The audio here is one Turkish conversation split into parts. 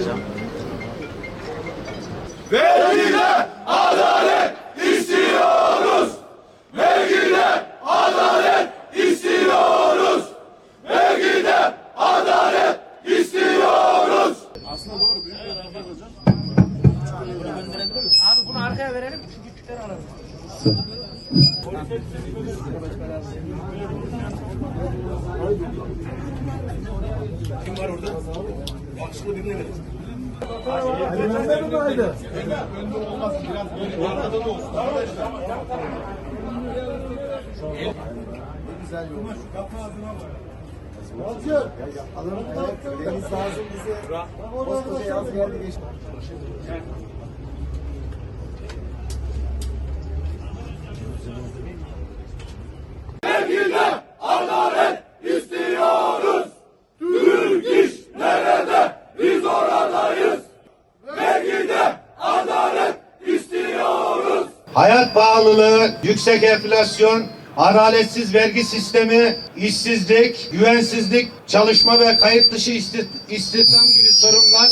alacağım. Vergide adalet istiyoruz. Vergide adalet istiyoruz. Vergide adalet istiyoruz. Abi bunu arkaya verelim. Şu küçükleri alalım. Deniz lazım bize. Koskoca yaz geldi geçti. Vergide adalet istiyoruz. Türk iş nerede? Biz oradayız. Vergide adalet istiyoruz. Hayat pahalılığı, yüksek enflasyon, adaletsiz vergi sistemi, işsizlik, güvensizlik, çalışma ve kayıt dışı isti- istihdam gibi sorunlar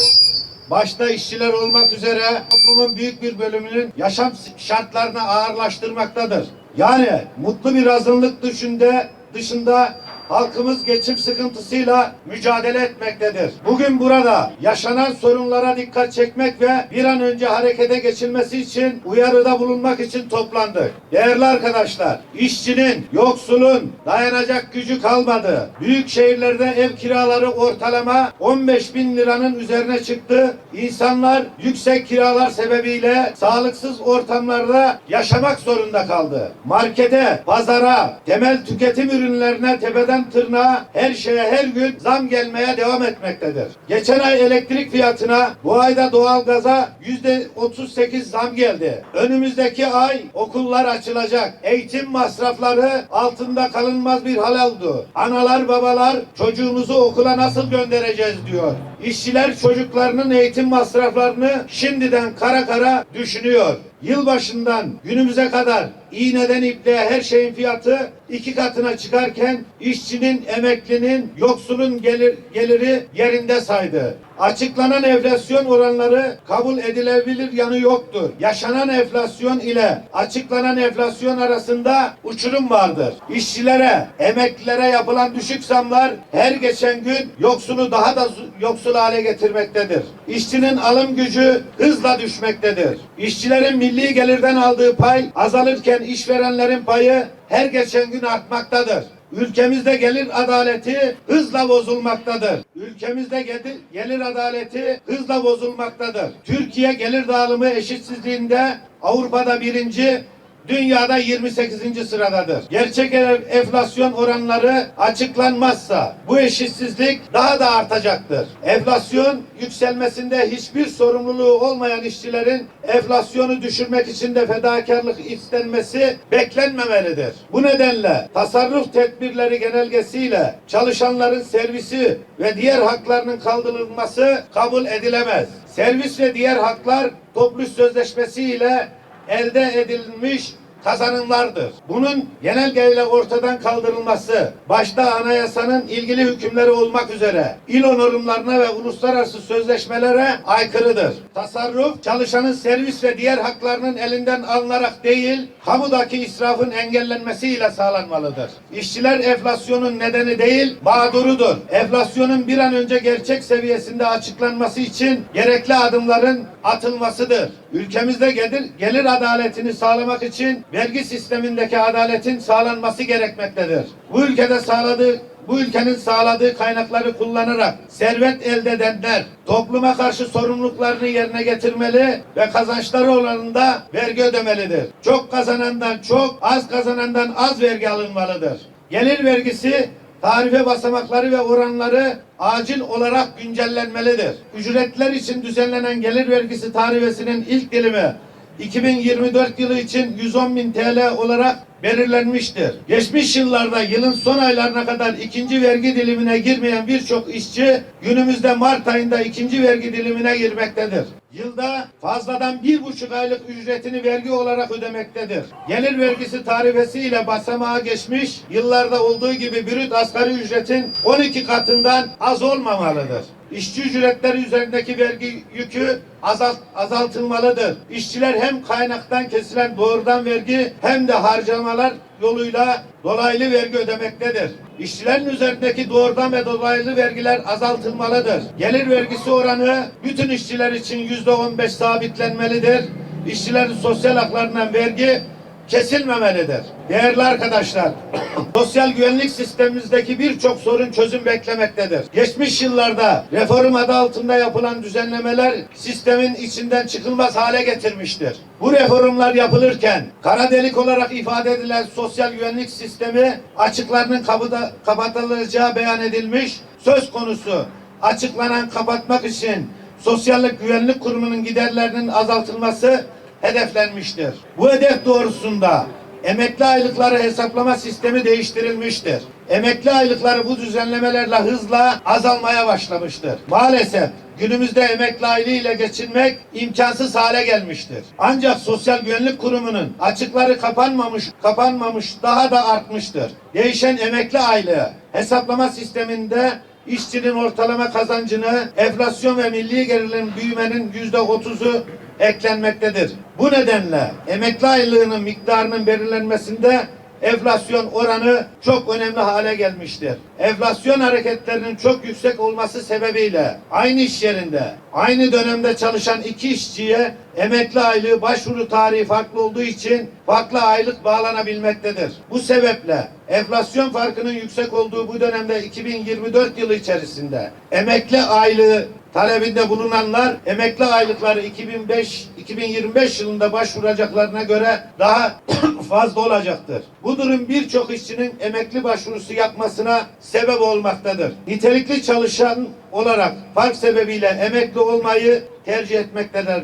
başta işçiler olmak üzere toplumun büyük bir bölümünün yaşam şartlarını ağırlaştırmaktadır. Yani mutlu bir azınlık dışında, dışında halkımız geçim sıkıntısıyla mücadele etmektedir. Bugün burada yaşanan sorunlara dikkat çekmek ve bir an önce harekete geçilmesi için uyarıda bulunmak için toplandık. Değerli arkadaşlar, işçinin, yoksulun dayanacak gücü kalmadı. Büyük şehirlerde ev kiraları ortalama 15 bin liranın üzerine çıktı. İnsanlar yüksek kiralar sebebiyle sağlıksız ortamlarda yaşamak zorunda kaldı. Markete, pazara, temel tüketim ürünlerine tepeden tırnağa her şeye her gün zam gelmeye devam etmektedir. Geçen ay elektrik fiyatına, bu ayda doğalgaza yüzde 38 zam geldi. Önümüzdeki ay okullar açılacak. Eğitim masrafları altında kalınmaz bir hal oldu. Analar babalar çocuğumuzu okula nasıl göndereceğiz diyor. İşçiler çocuklarının eğitim masraflarını şimdiden kara kara düşünüyor. Yılbaşından günümüze kadar iğneden ipliğe her şeyin fiyatı iki katına çıkarken işçinin, emeklinin, yoksulun gelir, geliri yerinde saydı. Açıklanan enflasyon oranları kabul edilebilir yanı yoktur. Yaşanan enflasyon ile açıklanan enflasyon arasında uçurum vardır. İşçilere, emeklilere yapılan düşük zamlar her geçen gün yoksulu daha da zu- yoksul hale getirmektedir. İşçinin alım gücü hızla düşmektedir. İşçilerin milli gelirden aldığı pay azalırken işverenlerin payı her geçen gün artmaktadır. Ülkemizde gelir adaleti hızla bozulmaktadır. Ülkemizde gelir, gelir adaleti hızla bozulmaktadır. Türkiye gelir dağılımı eşitsizliğinde Avrupa'da birinci, dünyada 28. sıradadır. Gerçek enflasyon oranları açıklanmazsa bu eşitsizlik daha da artacaktır. Enflasyon yükselmesinde hiçbir sorumluluğu olmayan işçilerin enflasyonu düşürmek için de fedakarlık istenmesi beklenmemelidir. Bu nedenle tasarruf tedbirleri genelgesiyle çalışanların servisi ve diğer haklarının kaldırılması kabul edilemez. Servis ve diğer haklar toplu sözleşmesi ile elde edilmiş kazanımlardır. Bunun genelgeyle ortadan kaldırılması, başta anayasanın ilgili hükümleri olmak üzere ILO normlarına ve uluslararası sözleşmelere aykırıdır. Tasarruf, çalışanın servis ve diğer haklarının elinden alınarak değil, kamudaki israfın engellenmesiyle sağlanmalıdır. İşçiler enflasyonun nedeni değil, mağdurudur. Enflasyonun bir an önce gerçek seviyesinde açıklanması için gerekli adımların atılmasıdır. Ülkemizde gelir, gelir adaletini sağlamak için vergi sistemindeki adaletin sağlanması gerekmektedir. Bu ülkede sağladığı bu ülkenin sağladığı kaynakları kullanarak servet elde edenler topluma karşı sorumluluklarını yerine getirmeli ve kazançları olanında vergi ödemelidir. Çok kazanandan çok, az kazanandan az vergi alınmalıdır. Gelir vergisi tarife basamakları ve oranları acil olarak güncellenmelidir. Ücretler için düzenlenen gelir vergisi tarifesinin ilk dilimi 2024 yılı için 110 bin TL olarak belirlenmiştir. Geçmiş yıllarda yılın son aylarına kadar ikinci vergi dilimine girmeyen birçok işçi günümüzde Mart ayında ikinci vergi dilimine girmektedir. Yılda fazladan bir buçuk aylık ücretini vergi olarak ödemektedir. Gelir vergisi tarifesi ile basamağa geçmiş yıllarda olduğu gibi brüt asgari ücretin 12 katından az olmamalıdır. İşçi ücretleri üzerindeki vergi yükü azalt, azaltılmalıdır. İşçiler hem kaynaktan kesilen doğrudan vergi hem de harcamalar yoluyla dolaylı vergi ödemektedir. İşçilerin üzerindeki doğrudan ve dolaylı vergiler azaltılmalıdır. Gelir vergisi oranı bütün işçiler için yüzde on beş sabitlenmelidir. İşçilerin sosyal haklarından vergi kesilmemelidir. Değerli arkadaşlar, sosyal güvenlik sistemimizdeki birçok sorun çözüm beklemektedir. Geçmiş yıllarda reform adı altında yapılan düzenlemeler sistemin içinden çıkılmaz hale getirmiştir. Bu reformlar yapılırken kara delik olarak ifade edilen sosyal güvenlik sistemi açıklarının kapıda, kapatılacağı beyan edilmiş söz konusu açıklanan kapatmak için Sosyallik Güvenlik Kurumu'nun giderlerinin azaltılması hedeflenmiştir. Bu hedef doğrusunda emekli aylıkları hesaplama sistemi değiştirilmiştir. Emekli aylıkları bu düzenlemelerle hızla azalmaya başlamıştır. Maalesef günümüzde emekli aylığı ile geçinmek imkansız hale gelmiştir. Ancak Sosyal Güvenlik Kurumu'nun açıkları kapanmamış, kapanmamış daha da artmıştır. Değişen emekli aylığı hesaplama sisteminde işçinin ortalama kazancını enflasyon ve milli gerilim büyümenin yüzde otuzu eklenmektedir. Bu nedenle emekli aylığının miktarının belirlenmesinde enflasyon oranı çok önemli hale gelmiştir. Enflasyon hareketlerinin çok yüksek olması sebebiyle aynı iş yerinde aynı dönemde çalışan iki işçiye emekli aylığı başvuru tarihi farklı olduğu için farklı aylık bağlanabilmektedir. Bu sebeple enflasyon farkının yüksek olduğu bu dönemde 2024 yılı içerisinde emekli aylığı talebinde bulunanlar emekli aylıkları 2005 2025 yılında başvuracaklarına göre daha fazla olacaktır. Bu durum birçok işçinin emekli başvurusu yapmasına sebep olmaktadır. Nitelikli çalışan olarak fark sebebiyle emekli olmayı tercih etmektedirler.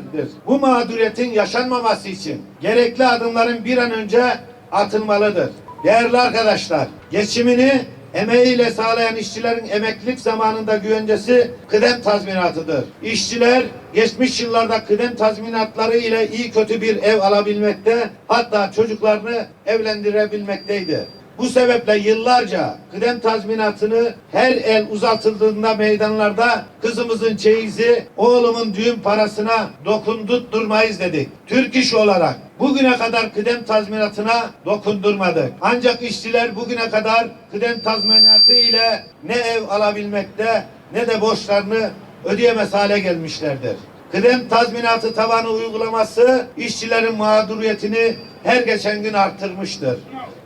Bu mağduriyetin yaşanmaması için gerekli adımların bir an önce atılmalıdır. Değerli arkadaşlar, geçimini emeğiyle sağlayan işçilerin emeklilik zamanında güvencesi kıdem tazminatıdır. İşçiler geçmiş yıllarda kıdem tazminatları ile iyi kötü bir ev alabilmekte hatta çocuklarını evlendirebilmekteydi. Bu sebeple yıllarca kıdem tazminatını her el uzatıldığında meydanlarda kızımızın çeyizi, oğlumun düğün parasına dokundurtmayız dedik. Türk iş olarak bugüne kadar kıdem tazminatına dokundurmadık. Ancak işçiler bugüne kadar kıdem tazminatı ile ne ev alabilmekte ne de borçlarını ödeyemez hale gelmişlerdir. Kıdem tazminatı tavanı uygulaması işçilerin mağduriyetini her geçen gün arttırmıştır.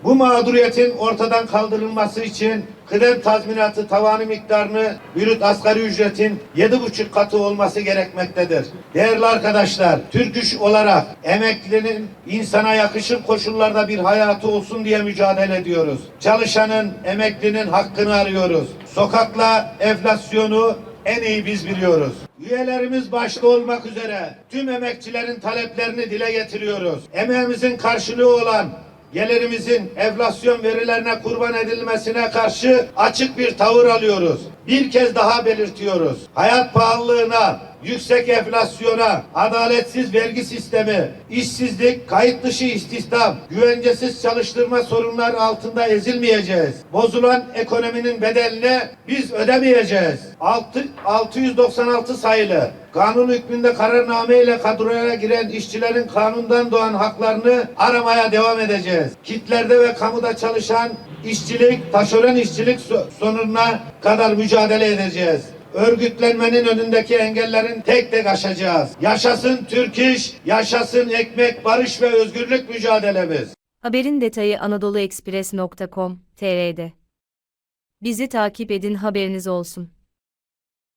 Bu mağduriyetin ortadan kaldırılması için kıdem tazminatı tavanı miktarını brüt asgari ücretin yedi buçuk katı olması gerekmektedir. Değerli arkadaşlar, Türk İş olarak emeklinin insana yakışır koşullarda bir hayatı olsun diye mücadele ediyoruz. Çalışanın, emeklinin hakkını arıyoruz. Sokakla enflasyonu en iyi biz biliyoruz. Üyelerimiz başta olmak üzere tüm emekçilerin taleplerini dile getiriyoruz. Emeğimizin karşılığı olan gelirimizin enflasyon verilerine kurban edilmesine karşı açık bir tavır alıyoruz. Bir kez daha belirtiyoruz. Hayat pahalılığına, yüksek enflasyona, adaletsiz vergi sistemi, işsizlik, kayıt dışı istihdam, güvencesiz çalıştırma sorunlar altında ezilmeyeceğiz. Bozulan ekonominin bedelini biz ödemeyeceğiz. Altı- 696 sayılı kanun hükmünde kararname ile kadroya giren işçilerin kanundan doğan haklarını aramaya devam edeceğiz. Kitlerde ve kamuda çalışan işçilik, taşeron işçilik so- sonuna kadar mücadele edeceğiz. Örgütlenmenin önündeki engellerin tek tek aşacağız. Yaşasın Türk İş, yaşasın ekmek, barış ve özgürlük mücadelemiz. Haberin detayı anadoluekspres.com.tr'de. Bizi takip edin haberiniz olsun.